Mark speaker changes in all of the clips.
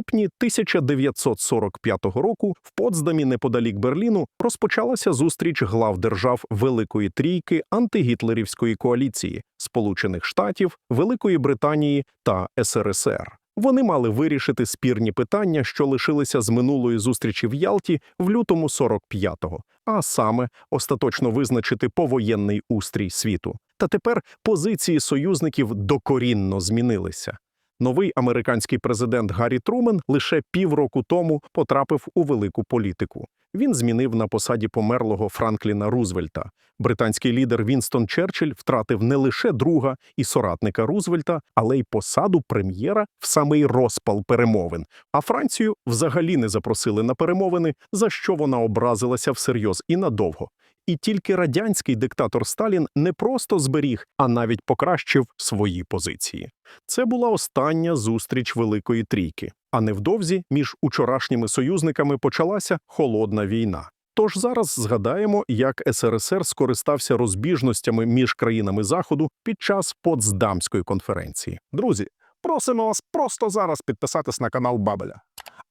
Speaker 1: липні 1945 року в Потсдамі неподалік Берліну розпочалася зустріч глав держав Великої Трійки антигітлерівської коаліції Сполучених Штатів, Великої Британії та СРСР. Вони мали вирішити спірні питання, що лишилися з минулої зустрічі в Ялті в лютому 45-го, а саме остаточно визначити повоєнний устрій світу. Та тепер позиції союзників докорінно змінилися. Новий американський президент Гаррі Трумен лише півроку тому потрапив у велику політику. Він змінив на посаді померлого Франкліна Рузвельта. Британський лідер Вінстон Черчилль втратив не лише друга і соратника Рузвельта, але й посаду прем'єра в самий розпал перемовин. А Францію взагалі не запросили на перемовини, за що вона образилася всерйоз і надовго. І тільки радянський диктатор Сталін не просто зберіг, а навіть покращив свої позиції. Це була остання зустріч Великої Трійки. А невдовзі між учорашніми союзниками почалася холодна війна. Тож зараз згадаємо, як СРСР скористався розбіжностями між країнами Заходу під час Потсдамської конференції.
Speaker 2: Друзі, просимо вас просто зараз підписатись на канал Бабеля.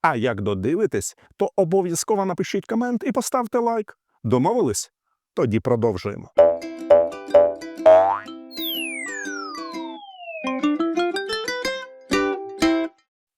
Speaker 2: А як додивитесь, то обов'язково напишіть комент і поставте лайк. Домовились? Тоді продовжуємо.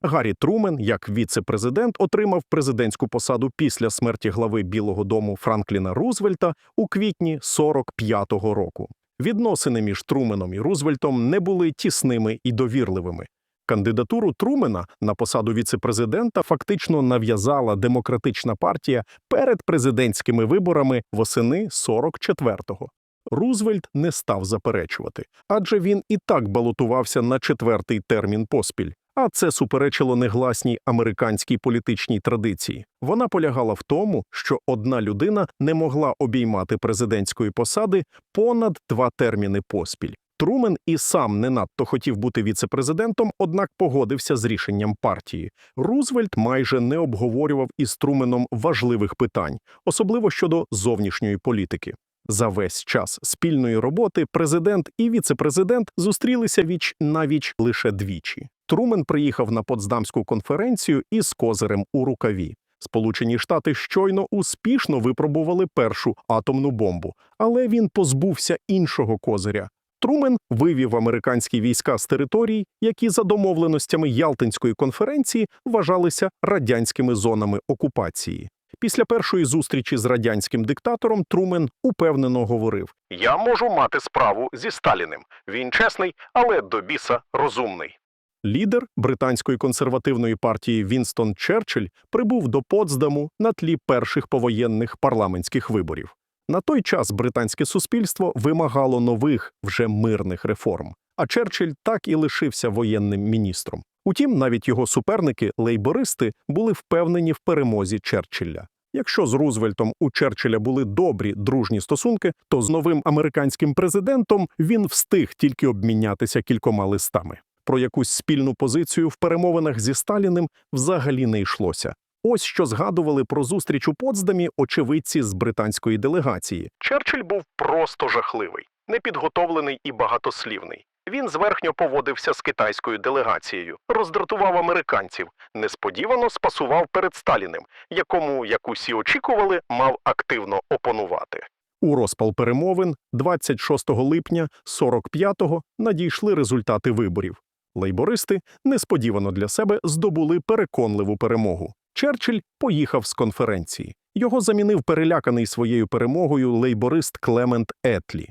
Speaker 1: Гаррі Трумен, як віце-президент, отримав президентську посаду після смерті глави Білого Дому Франкліна Рузвельта у квітні 45-го року. Відносини між Труменом і Рузвельтом не були тісними і довірливими. Кандидатуру Трумена на посаду віце-президента фактично нав'язала демократична партія перед президентськими виборами восени 44-го. Рузвельт не став заперечувати, адже він і так балотувався на четвертий термін поспіль. А це суперечило негласній американській політичній традиції. Вона полягала в тому, що одна людина не могла обіймати президентської посади понад два терміни поспіль. Трумен і сам не надто хотів бути віцепрезидентом, однак погодився з рішенням партії. Рузвельт майже не обговорював із Труменом важливих питань, особливо щодо зовнішньої політики. За весь час спільної роботи президент і віцепрезидент зустрілися віч навіч лише двічі. Трумен приїхав на Потсдамську конференцію із козирем у рукаві. Сполучені Штати щойно успішно випробували першу атомну бомбу, але він позбувся іншого козиря. Трумен вивів американські війська з територій, які за домовленостями Ялтинської конференції вважалися радянськими зонами окупації. Після першої зустрічі з радянським диктатором Трумен упевнено говорив: Я можу мати справу зі Сталіним. Він чесний, але до біса розумний. Лідер британської консервативної партії Вінстон Черчилль прибув до Потсдаму на тлі перших повоєнних парламентських виборів. На той час британське суспільство вимагало нових, вже мирних реформ, а Черчилль так і лишився воєнним міністром. Утім, навіть його суперники, лейбористи, були впевнені в перемозі Черчилля. Якщо з Рузвельтом у Черчилля були добрі дружні стосунки, то з новим американським президентом він встиг тільки обмінятися кількома листами. Про якусь спільну позицію в перемовинах зі Сталіним взагалі не йшлося. Ось що згадували про зустріч у Потсдамі очевидці з британської делегації. Черчилль був просто жахливий, непідготовлений і багатослівний. Він зверхньо поводився з китайською делегацією, роздратував американців, несподівано спасував перед Сталіним, якому, як усі очікували, мав активно опонувати. У розпал перемовин 26 липня 45-го надійшли результати виборів. Лейбористи несподівано для себе здобули переконливу перемогу. Черчилль поїхав з конференції. Його замінив переляканий своєю перемогою лейборист Клемент Етлі.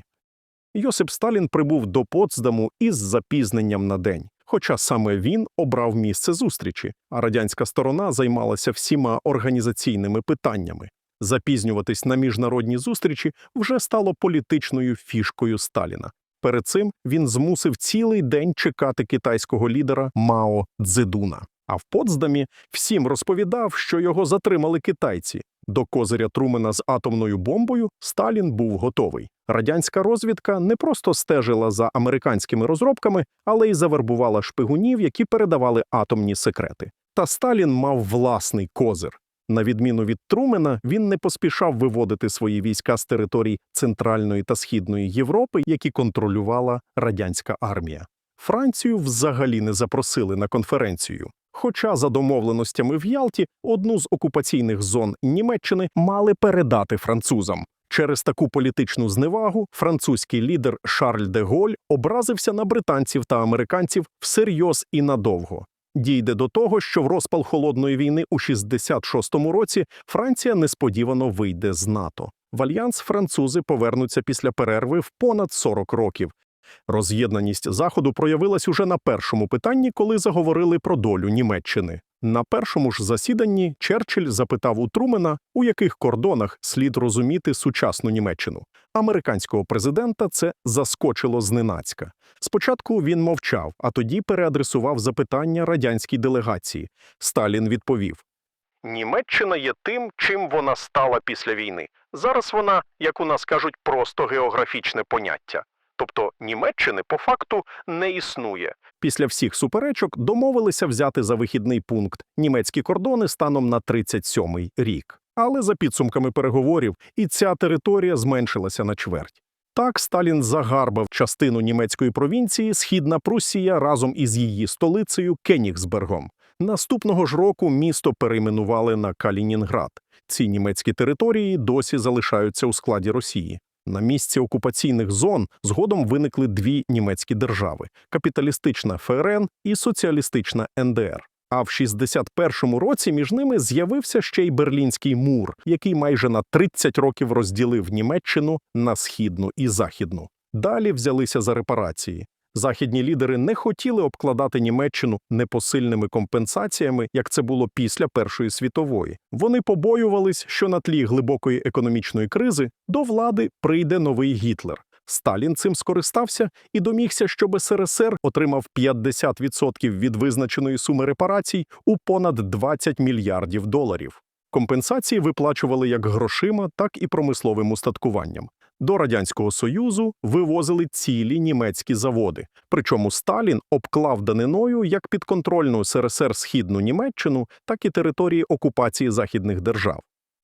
Speaker 1: Йосип Сталін прибув до Потсдаму із запізненням на день, хоча саме він обрав місце зустрічі, а радянська сторона займалася всіма організаційними питаннями. Запізнюватись на міжнародні зустрічі вже стало політичною фішкою Сталіна. Перед цим він змусив цілий день чекати китайського лідера Мао Цзедуна. А в Потсдамі всім розповідав, що його затримали китайці. До козиря Трумена з атомною бомбою Сталін був готовий. Радянська розвідка не просто стежила за американськими розробками, але й завербувала шпигунів, які передавали атомні секрети. Та Сталін мав власний козир. На відміну від Трумена, він не поспішав виводити свої війська з територій Центральної та Східної Європи, які контролювала радянська армія. Францію взагалі не запросили на конференцію. Хоча за домовленостями в Ялті одну з окупаційних зон Німеччини мали передати французам. Через таку політичну зневагу французький лідер Шарль де Голь образився на британців та американців всерйоз і надовго. Дійде до того, що в розпал холодної війни у 66-му році Франція несподівано вийде з НАТО. В альянс французи повернуться після перерви в понад 40 років. Роз'єднаність заходу проявилась уже на першому питанні, коли заговорили про долю Німеччини. На першому ж засіданні Черчилль запитав у Трумена, у яких кордонах слід розуміти сучасну Німеччину. Американського президента це заскочило зненацька. Спочатку він мовчав, а тоді переадресував запитання радянській делегації. Сталін відповів: Німеччина є тим, чим вона стала після війни. Зараз вона, як у нас кажуть, просто географічне поняття. Тобто Німеччини по факту не існує. Після всіх суперечок домовилися взяти за вихідний пункт німецькі кордони станом на 37-й рік. Але за підсумками переговорів і ця територія зменшилася на чверть. Так Сталін загарбав частину німецької провінції Східна Пруссія разом із її столицею Кенігсбергом. Наступного ж року місто перейменували на Калінінград. Ці німецькі території досі залишаються у складі Росії. На місці окупаційних зон згодом виникли дві німецькі держави: капіталістична ФРН і соціалістична НДР. А в 61-му році між ними з'явився ще й Берлінський мур, який майже на 30 років розділив Німеччину на східну і західну. Далі взялися за репарації. Західні лідери не хотіли обкладати Німеччину непосильними компенсаціями, як це було після Першої світової. Вони побоювались, що на тлі глибокої економічної кризи до влади прийде новий Гітлер. Сталін цим скористався і домігся, щоб СРСР отримав 50% від визначеної суми репарацій у понад 20 мільярдів доларів. Компенсації виплачували як грошима, так і промисловим устаткуванням. До Радянського Союзу вивозили цілі німецькі заводи. Причому Сталін обклав даниною як підконтрольну СРСР Східну Німеччину, так і території окупації західних держав.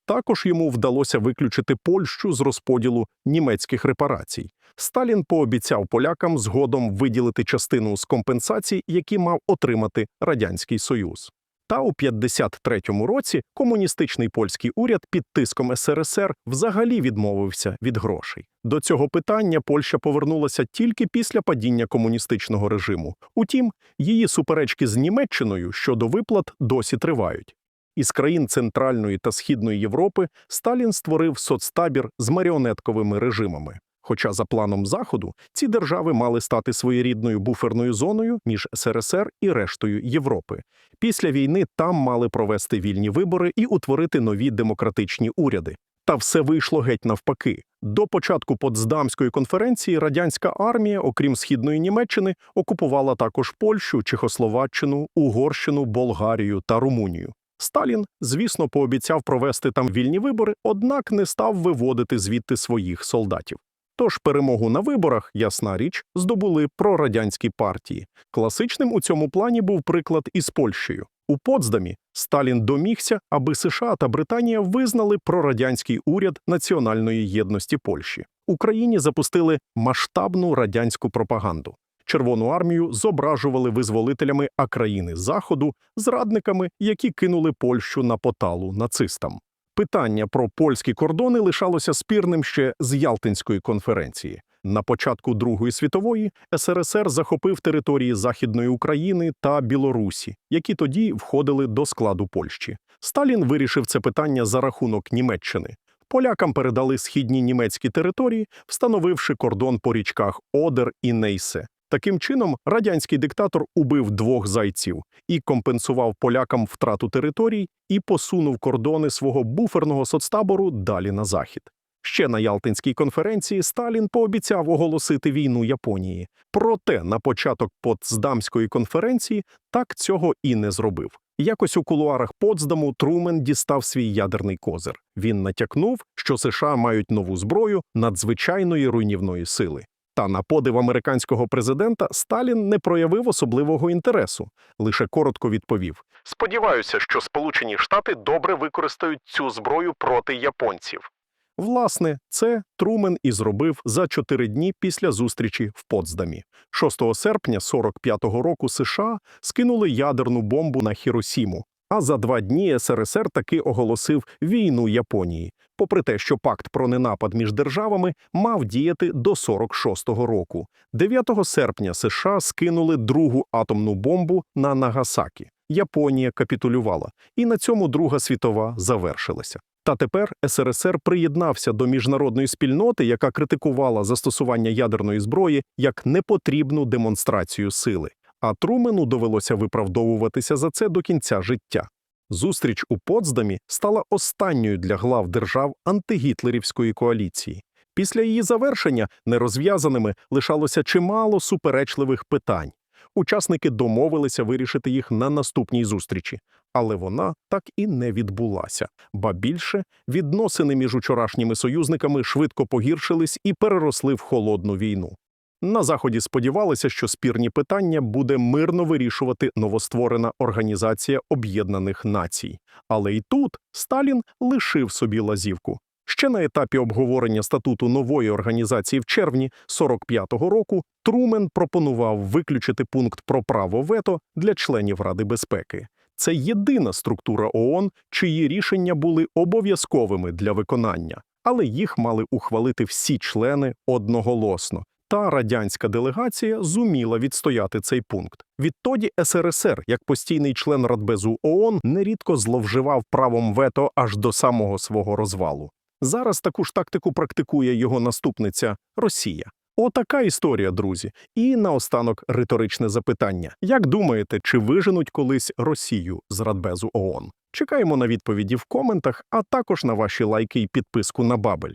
Speaker 1: Також йому вдалося виключити Польщу з розподілу німецьких репарацій. Сталін пообіцяв полякам згодом виділити частину з компенсацій, які мав отримати Радянський Союз. Та у 53-му році комуністичний польський уряд під тиском СРСР взагалі відмовився від грошей. До цього питання Польща повернулася тільки після падіння комуністичного режиму. Утім, її суперечки з Німеччиною щодо виплат досі тривають. Із країн Центральної та Східної Європи Сталін створив соцтабір з маріонетковими режимами. Хоча за планом Заходу ці держави мали стати своєрідною буферною зоною між СРСР і рештою Європи. Після війни там мали провести вільні вибори і утворити нові демократичні уряди. Та все вийшло геть навпаки. До початку Потсдамської конференції радянська армія, окрім східної Німеччини, окупувала також Польщу, Чехословаччину, Угорщину, Болгарію та Румунію. Сталін, звісно, пообіцяв провести там вільні вибори, однак не став виводити звідти своїх солдатів. Тож перемогу на виборах, ясна річ, здобули прорадянські партії. Класичним у цьому плані був приклад із Польщею. У Потсдамі Сталін домігся, аби США та Британія визнали прорадянський уряд національної єдності Польщі. Україні запустили масштабну радянську пропаганду. Червону армію зображували визволителями а країни Заходу, зрадниками, які кинули Польщу на поталу нацистам. Питання про польські кордони лишалося спірним ще з Ялтинської конференції. На початку Другої світової СРСР захопив території Західної України та Білорусі, які тоді входили до складу Польщі. Сталін вирішив це питання за рахунок Німеччини. Полякам передали східні німецькі території, встановивши кордон по річках Одер і Нейсе. Таким чином, радянський диктатор убив двох зайців і компенсував полякам втрату територій і посунув кордони свого буферного соцтабору далі на захід. Ще на Ялтинській конференції Сталін пообіцяв оголосити війну Японії. Проте на початок Потсдамської конференції так цього і не зробив. Якось у кулуарах Потсдаму Трумен дістав свій ядерний козир. Він натякнув, що США мають нову зброю надзвичайної руйнівної сили. Та на подив американського президента Сталін не проявив особливого інтересу, лише коротко відповів: Сподіваюся, що Сполучені Штати добре використають цю зброю проти японців. Власне, це Трумен і зробив за чотири дні після зустрічі в Потсдамі. 6 серпня 45-го року США скинули ядерну бомбу на Хіросіму, а за два дні СРСР таки оголосив війну Японії, попри те, що пакт про ненапад між державами мав діяти до 46-го року. 9 серпня США скинули другу атомну бомбу на Нагасакі. Японія капітулювала, і на цьому Друга світова завершилася. Та тепер СРСР приєднався до міжнародної спільноти, яка критикувала застосування ядерної зброї як непотрібну демонстрацію сили. А Трумену довелося виправдовуватися за це до кінця життя. Зустріч у Потсдамі стала останньою для глав держав антигітлерівської коаліції. Після її завершення нерозв'язаними лишалося чимало суперечливих питань. Учасники домовилися вирішити їх на наступній зустрічі, але вона так і не відбулася. Ба більше відносини між учорашніми союзниками швидко погіршились і переросли в холодну війну. На заході сподівалися, що спірні питання буде мирно вирішувати новостворена Організація Об'єднаних Націй. Але й тут Сталін лишив собі лазівку. Ще на етапі обговорення статуту нової організації в червні 45-го року Трумен пропонував виключити пункт про право вето для членів Ради безпеки. Це єдина структура ООН, чиї рішення були обов'язковими для виконання, але їх мали ухвалити всі члени одноголосно. Та радянська делегація зуміла відстояти цей пункт. Відтоді СРСР, як постійний член Радбезу ООН, нерідко зловживав правом вето аж до самого свого розвалу. Зараз таку ж тактику практикує його наступниця Росія. Отака історія, друзі. І наостанок риторичне запитання: як думаєте, чи виженуть колись Росію з Радбезу ООН? Чекаємо на відповіді в коментах, а також на ваші лайки і підписку на Бабель.